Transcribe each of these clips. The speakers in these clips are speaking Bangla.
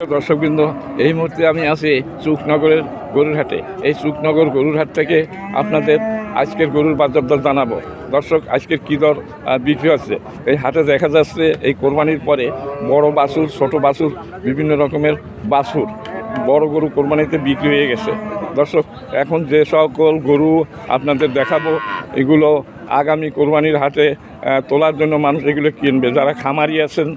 দর্শকবৃন্দ, এই মুহূর্তে আমি আছি চুকনগরের গরুরহাটে। এই চুকনগর গরুর হাট থেকে আপনাদের আজকের গরুর বাজার দর জানাব। দর্শক, আজকের কী দর বিক্রি হচ্ছে? এই হাটে দেখা যাচ্ছে এই কোরবানির পরে বড় বাছুর, ছোট বাছুর, বিভিন্ন রকমের বাছুর, বড় গরু কোরবানিতে বিক্রি হয়ে গেছে। দর্শক, এখন যে সকল গরু আপনাদের দেখাবো, এগুলো আগামী কোরবানির হাটে তোলার জন্য মানুষ এগুলো কিনবে। যারা খামারি আছেন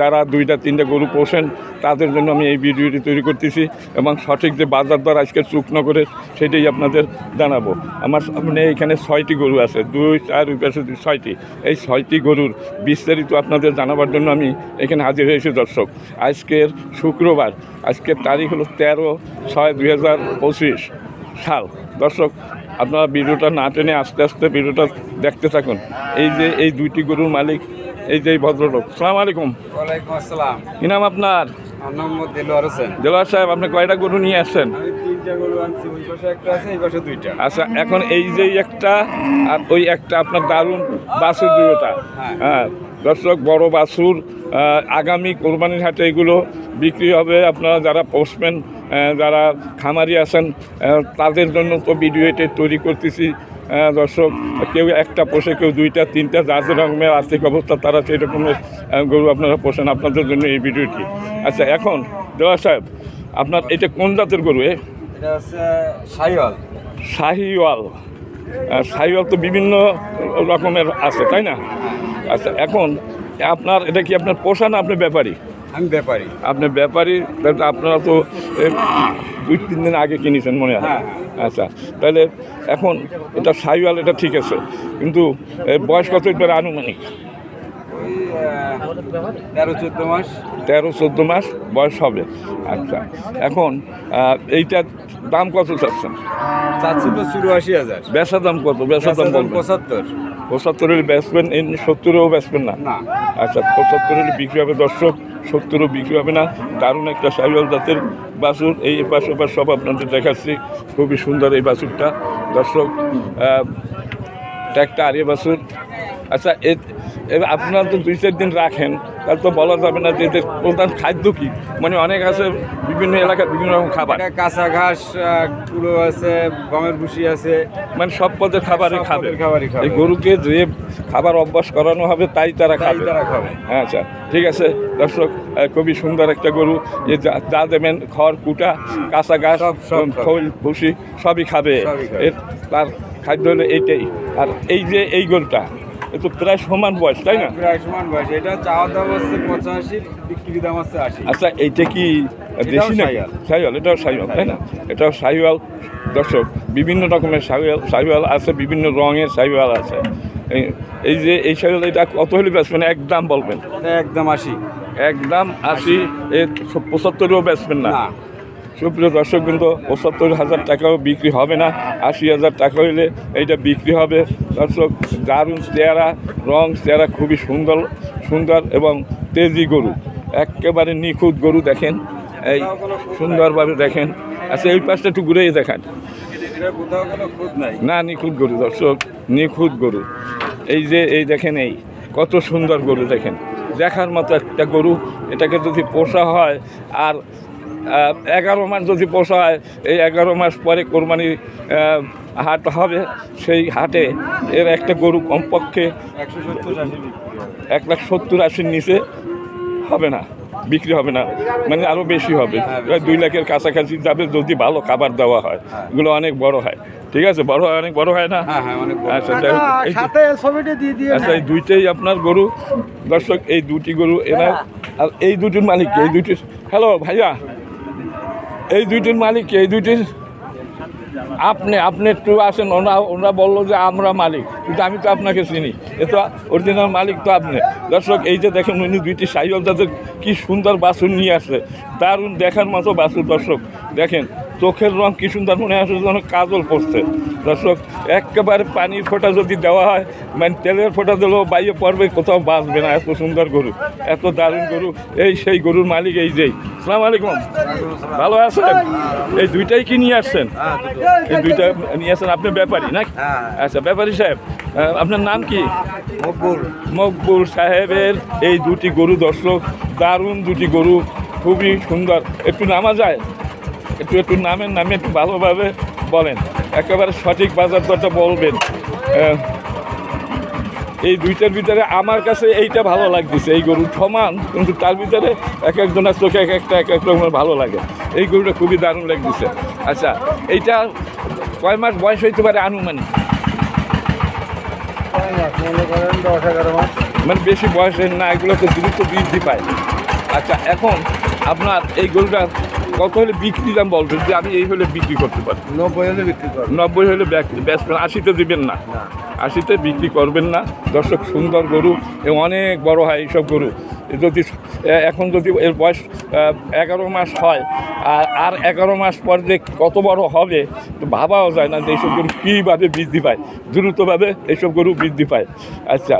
যারা দুইটা, তিনটা গরু পোষেন, তাদের জন্য আমি এই ভিডিওটি তৈরি করতেছি এবং সঠিক যে বাজার দর আজকে চুকনগরের সেটাই আপনাদের জানাব। আমার সামনে এখানে ছয়টি গরু আছে, দুই, চার পাশে ছয়টি। এই ছয়টি গরুর বিস্তারিত আপনাদের জানাবার জন্য আমি এখানে হাজির হয়েছি, দর্শক। আজকের শুক্রবার, আজকের তারিখ হলো তেরো ছয় দুই সাল। দর্শক আপনারা ভিডিওটা না টেনে আস্তে আস্তে ভিডিওটা দেখতে থাকুন। এই যে এই দুইটি গরুর মালিক এই যে ভদ্রলোক। সালাম আলাইকুম। ওয়ালাইকুম আসসালাম। কি নাম আপনার? হোসেন। দেলোয়ার সাহেব আপনি কয়টা গরু নিয়ে আসছেন? আচ্ছা এখন এই যে একটা আর ওই একটা আপনার দারুণ বাসের দুটোটা হ্যাঁ। হ্যাঁ দর্শক বড় বাছুর আহ, আগামী কোরবানির হাটে এগুলো বিক্রি হবে। আপনারা যারা পোস্টম্যান যারা খামারি আছেন তাদের জন্য তো ভিডিও এটা তৈরি করতেছি। দর্শক কেউ একটা পোষে কেউ দুইটা তিনটা যার যে রকমের আর্থিক অবস্থা তারা সেই রকমের গরু আপনারা পোষেন আপনাদের জন্য এই ভিডিওটি আচ্ছা এখন দেওয়া সাহেব আপনার এটা কোন জাতের গরু এ? এটা হচ্ছে সাইওয়াল শাহিওয়াল। শাহিওয়াল তো বিভিন্ন রকমের আছে তাই না? আচ্ছা এখন আপনার এটা কি আপনার পোষা না আপনি ব্যাপারী? আমি ব্যাপারী। আপনি ব্যাপারী তাহলে আপনারা তো দুই তিন দিন আগে কিনেছেন মনে হয়। হ্যাঁ। আচ্ছা তাহলে এখন এটা সাইওয়াল এটা ঠিক আছে। কিন্তু বয়স কত এবার আনুমানিক? তেরো চোদ্দ মাস। তেরো চোদ্দ মাস বয়স হবে। আচ্ছা এখন এইটার দাম কত চাচ্ছেন? চাচ্ছি তো চুরাশি হাজার। বেচা দাম কত? বেচা দাম পঁচাত্তর। পঁচাত্তরের ব্যাটসম্যান এমনি সত্তরেও ব্যাটসম্যান না। আচ্ছা পঁচাত্তরের বিক্রি হবে দর্শক সত্তরও বিক্রি হবে না। দারুণ একটা সাইওয়াল দাঁতের বাছুর। এই পাশ ওপাশ সব আপনাদের দেখাচ্ছি। খুবই সুন্দর এই বাছুরটা। দর্শক একটা আরিয়া বাছুর। আচ্ছা এ- আপনারা তো দুই চার দিন রাখেন তাহলে তো বলা যাবে না যে এদের প্রধান খাদ্য কি? মানে অনেক আছে বিভিন্ন এলাকায় বিভিন্ন রকম খাবার। কাঁচা ঘাস কুলো আছে গমের ভুসি আছে। মানে সব পদের খাবারই খাবে। খাবারই খাবে। এই গরুকে যে খাবার অভ্যাস করানো হবে তাই তারা খাবে। তারা খাবে। আচ্ছা ঠিক আছে দর্শক খুবই সুন্দর একটা গরু যে যা- দেবেন খড় কুটা কাঁচা ঘাস খোল খাবে। সবই খাবে। এর তার খাদ্য হলো এইটাই। আর এই যে এই গরুটা এ তো প্রায় সমান বয়স তাই না? প্রায় সমান বয়স এটা চাওয়ার দাম হচ্ছে পঁচাশি বিক্রি দাম হচ্ছে আশি। আচ্ছা এইটা কি দেশি না। সাইওয়াল। এটাও সাইওয়াল তাই না? এটাও সাইওয়াল। দর্শক বিভিন্ন রকমের সাইওয়াল সাইওয়াল আছে বিভিন্ন রঙের সাইওয়াল আছে। এই- যে এই সাইওয়াল এটা কত হলে বেচবেন একদম বলবেন? একদম আশি। একদম আশি পঁচাত্তরেও বেচবেন না। সুপ্রিয় দর্শক কিন্তু পঁচাত্তর হাজার টাকাও বিক্রি হবে না, আশি হাজার টাকা হইলে এইটা বিক্রি হবে। দর্শক, দারুণ চেহারা, রং চেহারা খুবই সুন্দর সুন্দর এবং তেজি গরু, একেবারে নিখুঁত গরু দেখেন, এই সুন্দরভাবে দেখেন। আচ্ছা এই পাশটা একটু ঘুরেই দেখান। না, নিখুঁত গরু, দর্শক, নিখুঁত গরু। এই যে, এই দেখেন এই, কত সুন্দর গরু দেখেন। দেখার মতো একটা গরু, এটাকে যদি পোষা হয়, আর এগারো মাস যদি পোষা হয় এই এগারো মাস পরে কোরবানি হাট হবে সেই হাটে এর একটা গরু কমপক্ষে এক লাখ সত্তর আশির নিচে হবে না বিক্রি হবে না মানে আরও বেশি হবে। প্রায় দুই লাখের কাছাকাছি যাবে যদি ভালো খাবার দেওয়া হয় এগুলো অনেক বড় হয়। ঠিক আছে? বড় হয় অনেক বড় হয় না? হ্যাঁ হ্যাঁ অনেক বড়। আচ্ছা এই যে- সাথে ছবিটা দিয়ে দিয়ে আচ্ছা এই দুইটাই আপনার গরু। দর্শক এই দুটি গরু এরা আর এই দুটির মালিক এই দুটির হ্যালো ভাইয়া। এই দুইটির মালিক এই দুইটির আপনি আপনি একটু আসেন ওরা ওরা বলল যে আমরা মালিক, কিন্তু আমি তো আপনাকে চিনি। এ তো অরিজিনাল মালিক তো আপনি। দর্শক, এই যে দেখেন উনি দুইটি সাইজ তাদের কী সুন্দর বাসুর নিয়ে আসছে। দারুণ দেখার মতো বাসুর দর্শক। দেখেন চোখের রং কি সুন্দর মনে আসে যেন কাজল পড়ছে। দর্শক একেবারে পানির ফোঁটা যদি দেওয়া হয় মানে তেলের ফোঁটা দিলেও বাইরে পড়বে কোথাও বাঁচবে না এত সুন্দর গরু এত দারুণ গরু। এই সেই গরুর মালিক এই যেই। সালাম আলাইকুম। ভালো আছেন? এই দুইটাই কি নিয়ে আসছেন? এই দুইটা নিয়ে আসছেন আপনি ব্যাপারী না? হ্যাঁ। আচ্ছা ব্যাপারী সাহেব আপনার নাম কি? মকবুল। মকবুল সাহেবের এই দুটি গরু দর্শক দারুণ দুটি গরু খুবই সুন্দর। একটু নামা যায় একটু একটু নামেন নামে একটু ভালোভাবে বলেন। একেবারে সঠিক বাজার দরটা বলবেন। এই দুইটার ভিতরে আমার কাছে এইটা ভালো লাগতেছে এই গরু সমান কিন্তু তার ভিতরে এক একজনের চোখে এক একটা এক এক রকমের ভালো লাগে। এই গরুটা খুবই দারুণ লাগতেছে। আচ্ছা এইটা কয় মাস বয়স হইতে পারে আনুমানিক? মনে মানে বেশি বয়সের না এগুলো তো দ্রুত বৃদ্ধি পায়। আচ্ছা এখন আপনার এই গরুটা কত হলে বিক্রি দাম বলবেন যে আমি এই হলে বিক্রি করতে পারি? নব্বই হলে বিক্রি করব নব্বই হলে বেচবেন আশিতে দিবেন না। আশিতে বিক্রি করবেন না। দর্শক সুন্দর গরু এবং অনেক বড় হয় এইসব গরু। যদি এখন যদি এর বয়স এগারো মাস হয় আর আর এগারো মাস পর যে কত বড় হবে তো ভাবাও যায় না যে এইসব গরু কীভাবে বৃদ্ধি পায়। দ্রুতভাবে এইসব গরু বৃদ্ধি পায়। আচ্ছা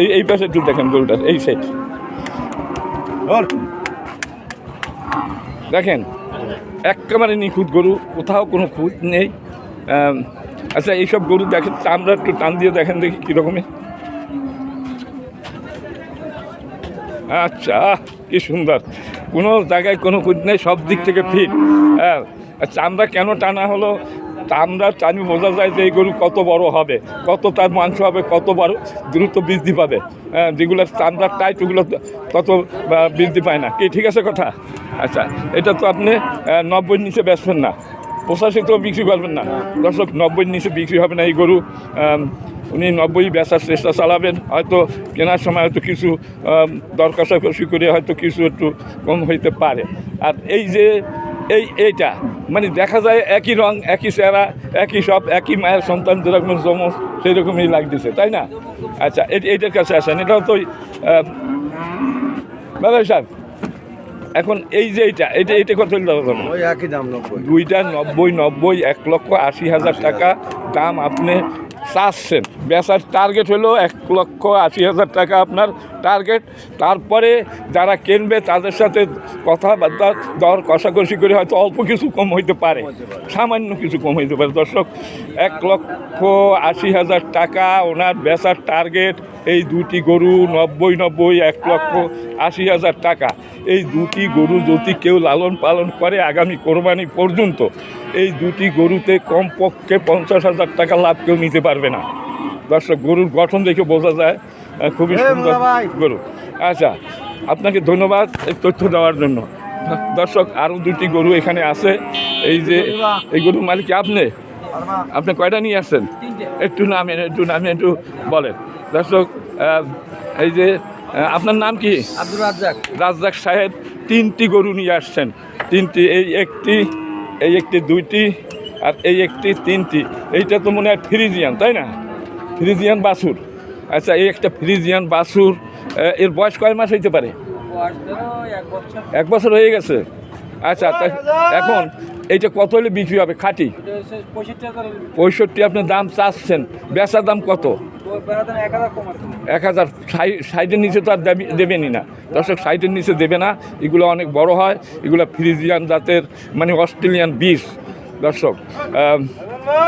এই এই পাশে একটু দেখেন গরুটার এই সাইড দেখেন, একেবারে নিখুঁত গরু, কোথাও কোনো খুঁত নেই। আচ্ছা এইসব গরু দেখেন, চামড়া একটু টান দিয়ে দেখেন দেখি কীরকমের আচ্ছা কি সুন্দর। কোনো জায়গায় কোনো খুঁত নেই, সব দিক থেকে ফিট হ্যাঁ চামড়া কেন টানা হলো? চামড়া টানি বোঝা যায় যে এই গরু কত বড় হবে কত তার মাংস হবে কত বড় দ্রুত বৃদ্ধি পাবে। হ্যাঁ যেগুলো চামড়ার টাইট ওগুলো তত বৃদ্ধি পায় না। কি ঠিক আছে কথা? আচ্ছা এটা তো আপনি নব্বই নিচে বেচবেন না। পঁচাশি বিক্রি করবেন না। দর্শক নব্বই নিচে বিক্রি হবে না এই গরু। উনি নব্বই বেচার চেষ্টা চালাবেন। হয়তো কেনার সময় হয়তো কিছু আম, দর করে হয়তো কিছু একটু কম হইতে পারে। আর এই যে এই এইটা। মানে দেখা যায় একই রং একই চেহারা একই সব একই মায়ের সন্তান যেরকম জমো সেই রকমই লাগতেছে তাই না? আচ্ছা এই- এইটার কাছে আসেন এটাও তো দাদা সাহেব এখন এই যে এইটা এটা এটা কত ওই একই দাম নব্বই। দুইটা নব্বই নব্বই এক লক্ষ আশি হাজার। টাকা দাম আপনি চাচ্ছেন। বেচার টার্গেট হলো এক লক্ষ আশি হাজার টাকা আপনার টার্গেট তারপরে যারা কিনবে তাদের সাথে কথাবার্তা দর কষাকষি করে হয়তো অল্প কিছু কম হইতে পারে। সামান্য কিছু কম হইতে পারে। দর্শক, এক লক্ষ আশি হাজার টাকা ওনার বেচার টার্গেট এই দুটি গরু নব্বই নব্বই, এক লক্ষ আশি হাজার টাকা। এই দুটি গরু যদি কেউ লালন পালন করে আগামী কোরবানি পর্যন্ত এই দুটি গরুতে কমপক্ষে পঞ্চাশ হাজার টাকা লাভ কেউ নিতে পারবে না। দর্শক গরুর গঠন দেখে বোঝা যায় খুবই সুন্দর গরু। আচ্ছা আপনাকে ধন্যবাদ এই তথ্য দেওয়ার জন্য। দর্শক আরও দুটি গরু এখানে আছে। এই যে এই গরুর মালিক আপনি? আপনি কয়টা নিয়ে আসছেন? একটু নামেন একটু নামেন একটু বলেন। দর্শক এই যে আপনার নাম কি? আব্দুল রাজ্জাক। রাজ্জাক সাহেব তিনটি গরু নিয়ে আসছেন। তিনটি এই একটি এই একটি দুইটি আর এই একটি তিনটি। এইটা তো মনে হয় ফ্রিজিয়ান তাই না? ফ্রিজিয়ান বাছুর। আচ্ছা এই একটা ফ্রিজিয়ান বাছুর এর বয়স কয় মাস হইতে পারে? এক বছর। এক বছর হয়ে গেছে। আচ্ছা তা এখন এইটা কত হলে বিক্রি হবে? খাঁটি? পঁয়ষট্টি আপনার দাম চাচ্ছেন। বেচার দাম কত? এক হাজার সাইডের নিচে তো আর দেবে- দেবেনই না। দর্শক সাইডের নিচে দেবে না। এগুলো অনেক বড় হয়। এগুলো ফ্রিজিয়ান জাতের মানে অস্ট্রেলিয়ান বিষ। দর্শক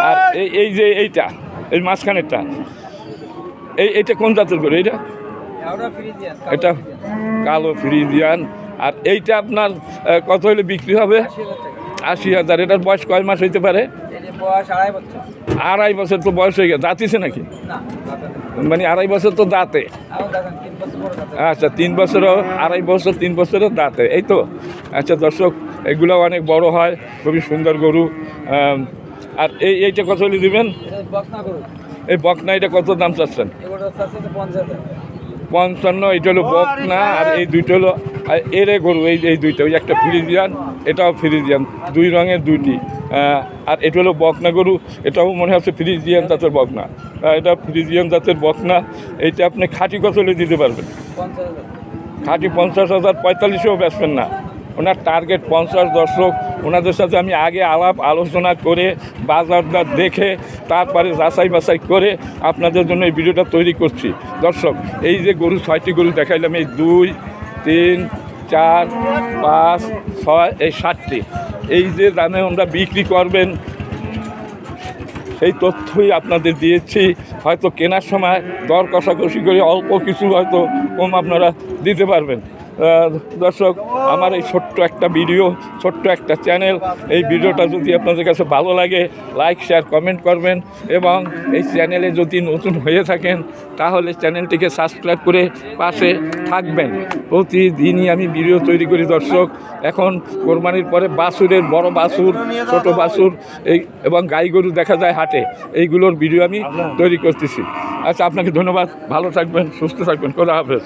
আর এই এই যে এইটা এই মাঝখানেরটা এই এইটা কোন জাতের করে এইটা? এটা কালো ফ্রিজিয়ান। আর এইটা আপনার কত হলে বিক্রি হবে? আশি হাজার এটার বয়স কয় মাস হইতে পারে? আড়াই বছর। তো বয়স হয়ে গেছে। দাঁতিছে নাকি? মানে আড়াই বছর তো দাঁতে। আচ্ছা তিন বছরও আড়াই বছর তিন বছরের দাঁতে। এই তো আচ্ছা দর্শক এগুলো অনেক বড় হয় খুবই সুন্দর গরু। আর এই এইটা কত হলে দিবেন? এই বকনা এটা কত দাম চাচ্ছেন? পঞ্চান্ন এটা হলো বকনা আর এই দুইটা হলো আর এরে গরু এই এই দুইটা ওই একটা ফ্রিজিয়ান এটাও ফ্রিজিয়ান, দুই রঙের দুইটি। আর এটা হলো বকনা গরু, এটাও মনে হচ্ছে ফ্রিজিয়ান জাতের বকনা। এটা ফ্রিজিয়ান জাতের বকনা, এইটা আপনি খাঁটি কত হলে দিতে পারবেন। খাঁটি পঞ্চাশ হাজার, পঁয়তাল্লিশেও বেচবেন না। ওনার টার্গেট পঞ্চাশ দর্শক, ওনাদের সাথে আমি আগে আলাপ আলোচনা করে বাজারদার দেখে, তারপরে যাচাই বাছাই করে আপনাদের জন্য এই ভিডিওটা তৈরি করছি। দর্শক, এই যে গরু, ছয়টি গরু দেখাইলাম, এই দুই, তিন চার, পাঁচ, ছয়, এই সাতটি। এই যে দামে আমরা বিক্রি করবেন, সেই তথ্যই আপনাদের দিয়েছি। হয়তো কেনার সময় দর কষাকষি করে অল্প কিছু হয়তো কম আপনারা দিতে পারবেন। দর্শক, আমার এই ছোট্ট একটা ভিডিও, ছোট্ট একটা চ্যানেল এই ভিডিওটা যদি আপনাদের কাছে ভালো লাগে লাইক শেয়ার কমেন্ট করবেন এবং এই চ্যানেলে যদি নতুন হয়ে থাকেন, তাহলে চ্যানেলটিকে সাবস্ক্রাইব করে পাশে থাকবেন। প্রতিদিনই আমি ভিডিও তৈরি করি, দর্শক। এখন কোরবানির পরে বাছুরের বড় বাছুর ছোট বাছুর এই এবং গাই গরু দেখা যায় হাটে। এইগুলোর ভিডিও আমি তৈরি করতেছি। আচ্ছা আপনাকে ধন্যবাদ। ভালো থাকবেন, সুস্থ থাকবেন। খোদা হাফেজ।